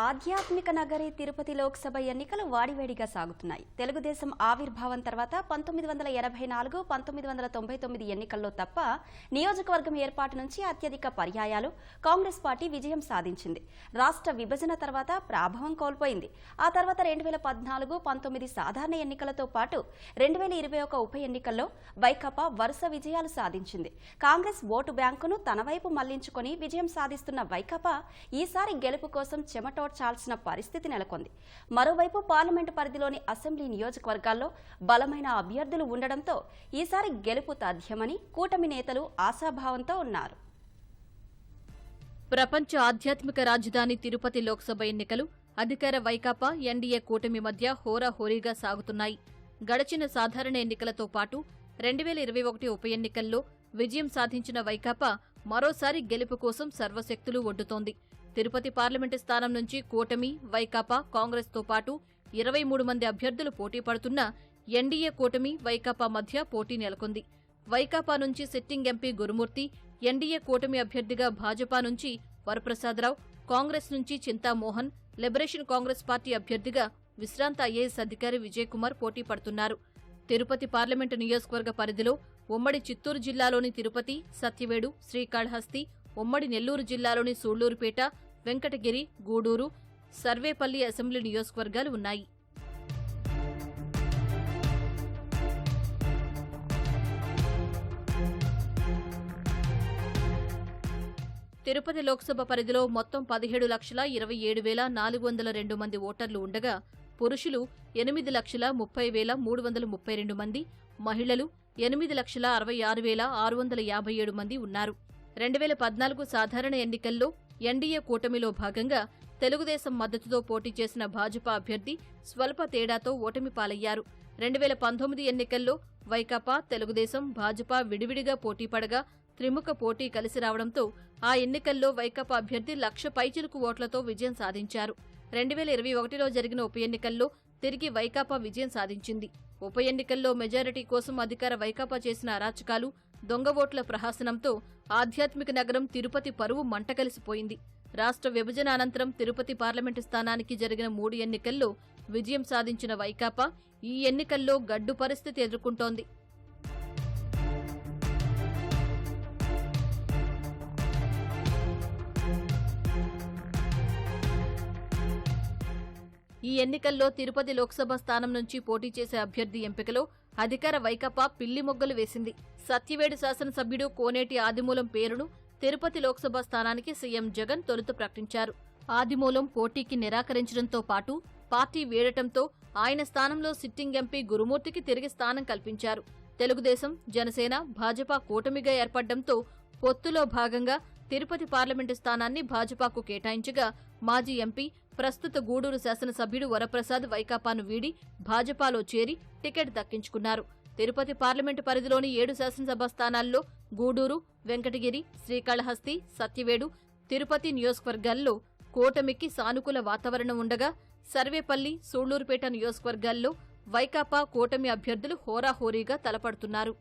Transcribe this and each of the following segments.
ఆధ్యాత్మిక నగరి తిరుపతి లోక్సభ ఎన్నికలు వాడివేడిగా సాగుతున్నాయి. తెలుగుదేశం ఆవిర్భావం తర్వాత పంతొమ్మిది వందల ఎనభై నాలుగు పంతొమ్మిది వందల తొంభై తొమ్మిది ఎన్నికల్లో తప్ప నియోజకవర్గం ఏర్పాటు నుంచి అత్యధిక పర్యాయాలు కాంగ్రెస్ పార్టీ విజయం సాధించింది. రాష్ట్ర విభజన తర్వాత ప్రాభవం కోల్పోయింది. ఆ తర్వాత రెండు వేల పద్నాలుగు పంతొమ్మిది సాధారణ ఎన్నికలతో పాటు రెండు వేల ఇరవై ఒక ఉప ఎన్నికల్లో వైకాపా వరుస విజయాలు సాధించింది. కాంగ్రెస్ ఓటు బ్యాంకును తన వైపు మళ్ళించుకొని విజయం సాధిస్తున్న వైకాపా ఈసారి గెలుపు కోసం చెమట చెమటోడ్చాల్సిన పరిస్థితి నెలకొంది. మరోవైపు పార్లమెంటు పరిధిలోని అసెంబ్లీ నియోజకవర్గాల్లో బలమైన అభ్యర్థులు ఉండడంతో ఈసారి గెలుపు తథ్యమని కూటమి నేతలు ఆశాభావంతో ఉన్నారు. ప్రపంచ ఆధ్యాత్మిక రాజధాని తిరుపతి లోక్సభ ఎన్నికలు అధికార వైకాపా ఎన్డీఏ కూటమి మధ్య హోరాహోరీగా సాగుతున్నాయి. గడచిన సాధారణ ఎన్నికలతో పాటు రెండు వేల ఇరవై ఒకటి ఉప ఎన్నికల్లో విజయం సాధించిన వైకాపా మరోసారి గెలుపు కోసం సర్వశక్తులు ఒడ్డుతోంది. తిరుపతి పార్లమెంటు స్థానం నుంచి కూటమి వైకాపా కాంగ్రెస్తో పాటు ఇరవై మూడు మంది అభ్యర్థులు పోటీ పడుతున్న ఎన్డీఏ కూటమి వైకాపా మధ్య పోటీ నెలకొంది. వైకాపా నుంచి సిట్టింగ్ ఎంపీ గురుమూర్తి ఎన్డీఏ కూటమి అభ్యర్థిగా భాజపా నుంచి వరప్రసాదరావు కాంగ్రెస్ నుంచి చింతామోహన్ లిబరేషన్ కాంగ్రెస్ పార్టీ అభ్యర్థిగా విశ్రాంత ఐఏఎస్ అధికారి విజయ్ కుమార్ పోటీ పడుతున్నారు. తిరుపతి పార్లమెంటు నియోజకవర్గ పరిధిలో ఉమ్మడి చిత్తూరు జిల్లాలోని తిరుపతి సత్యవేడు శ్రీకాళహస్తి ఉమ్మడి నెల్లూరు జిల్లాలోని సూళ్ళూరుపేట వెంకటగిరి గూడూరు సర్వేపల్లి అసెంబ్లీ నియోజకవర్గాలు ఉన్నాయి. తిరుపతి లోక్సభ పరిధిలో మొత్తం పదిహేడు లక్షల ఇరవై ఏడు వేల నాలుగు వందల రెండు మంది ఓటర్లు ఉండగా పురుషులు ఎనిమిది లక్షల ముప్పై వేల మూడు వందల ముప్పై రెండు మంది మహిళలు ఎనిమిది లక్షల అరవై ఆరు వేల ఆరు వందల యాభై ఏడు మంది ఉన్నారు. రెండు వేల పద్నాలుగు సాధారణ ఎన్నికల్లో ఎన్డీఏ కూటమిలో భాగంగా తెలుగుదేశం మద్దతుతో పోటీ చేసిన భాజపా అభ్యర్థి స్వల్ప తేడాతో ఓటమి పాలయ్యారు. రెండు వేల పంతొమ్మిది ఎన్నికల్లో వైకాపా తెలుగుదేశం భాజపా విడివిడిగా పోటీ పడగా త్రిముఖ పోటీ కలిసి రావడంతో ఆ ఎన్నికల్లో వైకాపా అభ్యర్థి లక్ష పైచిలుకు ఓట్లతో విజయం సాధించారు. రెండు వేల ఇరవై ఒకటిలో జరిగిన ఉప ఎన్నికల్లో తిరిగి వైకాపా విజయం సాధించింది. ఉప ఎన్నికల్లో మెజారిటీ కోసం అధికార వైకాపా చేసిన అరాచకాలు దొంగ ఓట్ల ప్రహాసనంతో ఆధ్యాత్మిక నగరం తిరుపతి పరువు మంటకలిసిపోయింది రాష్ట్ర విభజన అనంతరం తిరుపతి పార్లమెంటు స్థానానికి జరిగిన మూడు ఎన్నికల్లో విజయం సాధించిన వైకాపా ఈ ఎన్నికల్లో గడ్డు పరిస్థితి ఎదుర్కొంటోంది. ఈ ఎన్నికల్లో తిరుపతి లోక్సభ స్థానం నుంచి పోటీ చేసే అభ్యర్థి ఎంపికలో అధికార వైకపా పిల్లి మొగ్గలు వేసింది. సత్యవేడు శాసనసభ్యుడు కోనేటి ఆదిమూలం పేరును తిరుపతి లోక్సభ స్థానానికి సీఎం జగన్ తొలుత ప్రకటించారు. ఆదిమూలం పోటీకి నిరాకరించడంతో పాటు పార్టీ వీడటంతో ఆయన స్థానంలో సిట్టింగ్ ఎంపీ గురుమూర్తికి తిరిగి స్థానం కల్పించారు. తెలుగుదేశం జనసేన భాజపా కూటమిగా ఏర్పడడంతో పొత్తులో భాగంగా తిరుపతి పార్లమెంటు స్థానాన్ని భాజపాకు కేటాయించగా మాజీ ఎంపీ ప్రస్తుత గూడూరు శాసనసభ్యుడు వరప్రసాద్ వైకాపాను వీడి భాజపాలో చేరి టికెట్ దక్కించుకున్నారు. తిరుపతి పార్లమెంటు పరిధిలోని ఏడు శాసనసభ స్థానాల్లో గూడూరు వెంకటగిరి శ్రీకాళహస్తి సత్యవేడు తిరుపతి నియోజకవర్గాల్లో కూటమికి సానుకూల వాతావరణం ఉండగా సర్వేపల్లి సూళ్ళూరుపేట నియోజకవర్గాల్లో వైకాపా కూటమి అభ్యర్థులు హోరాహోరీగా తలపడుతున్నారు.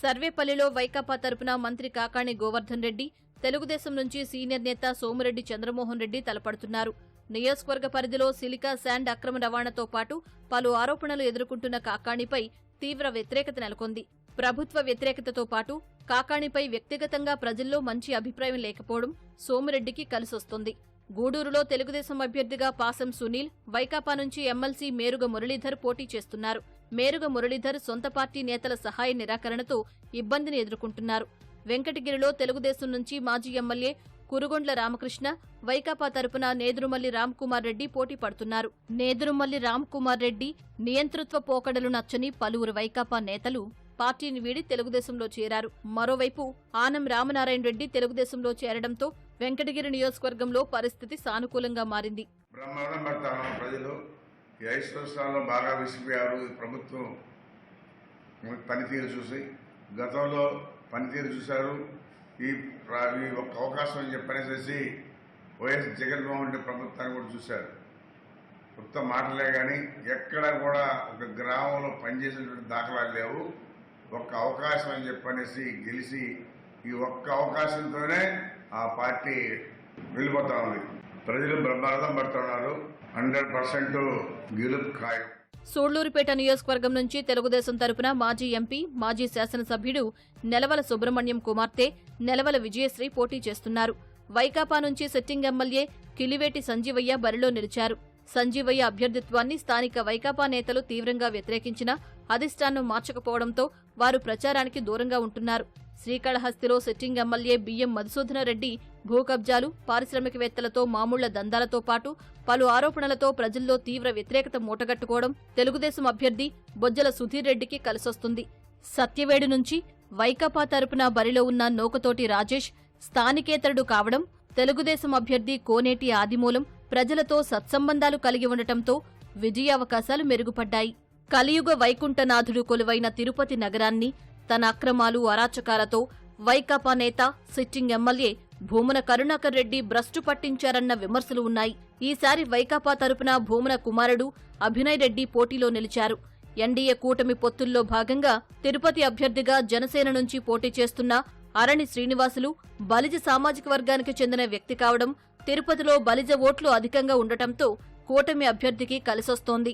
సర్వేపల్లిలో వైకాపా తరపున మంత్రి కాకాణి గోవర్ధన్ రెడ్డి తెలుగుదేశం నుంచి సీనియర్ నేత సోమిరెడ్డి చంద్రమోహన్ రెడ్డి తలపడుతున్నారు. నియోజకవర్గ పరిధిలో సిలికా శాండ్ అక్రమ రవాణాతో పాటు పలు ఆరోపణలు ఎదుర్కొంటున్న కాకాణిపై తీవ్ర వ్యతిరేకత నెలకొంది. ప్రభుత్వ వ్యతిరేకతతో పాటు కాకాణిపై వ్యక్తిగతంగా ప్రజల్లో మంచి అభిప్రాయం లేకపోవడం సోమిరెడ్డికి కలిసొస్తుంది. గూడూరులో తెలుగుదేశం అభ్యర్థిగా పాసం సునీల్ వైకాపా నుంచి ఎమ్మెల్సీ మేరుగ మురళీధర్ పోటీ చేస్తున్నారు. మేరుగ మురళీధర్ సొంత పార్టీ నేతల సహాయ నిరాకరణతో ఇబ్బందిని ఎదుర్కొంటున్నారు. వెంకటగిరిలో తెలుగుదేశం నుంచి మాజీ ఎమ్మెల్యే కురుగొండ్ల రామకృష్ణ వైకాపా తరపున నేదురుమల్లి రామ్కుమార్ రెడ్డి పోటీ పడుతున్నారు. నేదురుమల్లి రామ్కుమార్ రెడ్డి నియంతృత్వ పోకడలు నచ్చని పలువురు వైకాపా నేతలు పార్టీని వీడి తెలుగుదేశంలో చేరారు. మరోవైపు ఆనం రామనారాయణ రెడ్డి తెలుగుదేశంలో చేరడంతో వెంకటగిరి నియోజకవర్గంలో పరిస్థితి సానుకూలంగా మారింది. ఈ ఐదు సంవత్సరాల్లో బాగా విసిగిపోయారు ఈ ప్రభుత్వం పనితీరు చూసి గతంలో పనితీరు చూశారు. ఈ ఒక్క అవకాశం అని చెప్పనేసేసి వైఎస్ జగన్మోహన్ రెడ్డి ప్రభుత్వాన్ని కూడా చూశారు. కొత్త మాటలే కానీ ఎక్కడ కూడా ఒక గ్రామంలో పనిచేసినటువంటి దాఖలాలు లేవు. ఒక్క అవకాశం అని చెప్పనేసి గెలిచి ఈ ఒక్క అవకాశంతోనే ఆ పార్టీ వెళ్ళిపోతా ఉంది. ప్రజలు బ్రహ్మార్థం పడుతున్నారు హండ్రెడ్ పర్సెంట్ సూళ్ళూరుపేట నియోజకవర్గం నుంచి తెలుగుదేశం తరపున మాజీ ఎంపీ మాజీ శాసనసభ్యుడు నెలవల సుబ్రహ్మణ్యం కుమార్తె నెలవల విజయశ్రీ పోటీ చేస్తున్నారు. వైకాపా నుంచి సిట్టింగ్ ఎమ్మెల్యే కిలివేటి సంజీవయ్య బరిలో నిలిచారు. సంజీవయ్య అభ్యర్థిత్వాన్ని స్థానిక వైకాపా నేతలు తీవ్రంగా వ్యతిరేకించినా అధిష్టానం మార్చకపోవడంతో వారు ప్రచారానికి దూరంగా ఉంటున్నారు. శ్రీకాళహస్తిలో సిట్టింగ్ ఎమ్మెల్యే బియ్యం మధుసూదనరెడ్డి భూ కబ్జాలు పారిశ్రామికవేత్తలతో మామూళ్ళ దందాలతో పాటు పలు ఆరోపణలతో ప్రజల్లో తీవ్ర వ్యతిరేకత మూటగట్టుకోవడం తెలుగుదేశం అభ్యర్థి బొజ్జల సుధీర్ రెడ్డికి కలిసొస్తుంది. సత్యవేడు నుంచి వైకాపా తరపున బరిలో ఉన్న నోకతోటి రాజేష్ స్థానికేతరుడు కావడం తెలుగుదేశం అభ్యర్థి కోనేటి ఆదిమూలం ప్రజలతో సత్సంబంధాలు కలిగి ఉండటంతో విజయావకాశాలు మెరుగుపడ్డాయి. కలియుగ వైకుంఠనాథుడు కొలువైన తిరుపతి నగరాన్ని తన అక్రమాలు అరాచకాలతో వైకాపా నేత సిట్టింగ్ ఎమ్మెల్యే భూమన కరుణాకర్ రెడ్డి భ్రష్టు పట్టించారన్న విమర్శలు ఉన్నాయి. ఈసారి వైకాపా తరపున భూమన కుమారుడు అభినయ్ రెడ్డి పోటీలో నిలిచారు. ఎన్డీఏ కూటమి పొత్తుల్లో భాగంగా తిరుపతి అభ్యర్థిగా జనసేన నుంచి పోటీ చేస్తున్న అరణి శ్రీనివాసులు బలిజ సామాజిక వర్గానికి చెందిన వ్యక్తి కావడం తిరుపతిలో బలిజ ఓట్లు అధికంగా ఉండటంతో కూటమి అభ్యర్థికి కలిసొస్తోంది.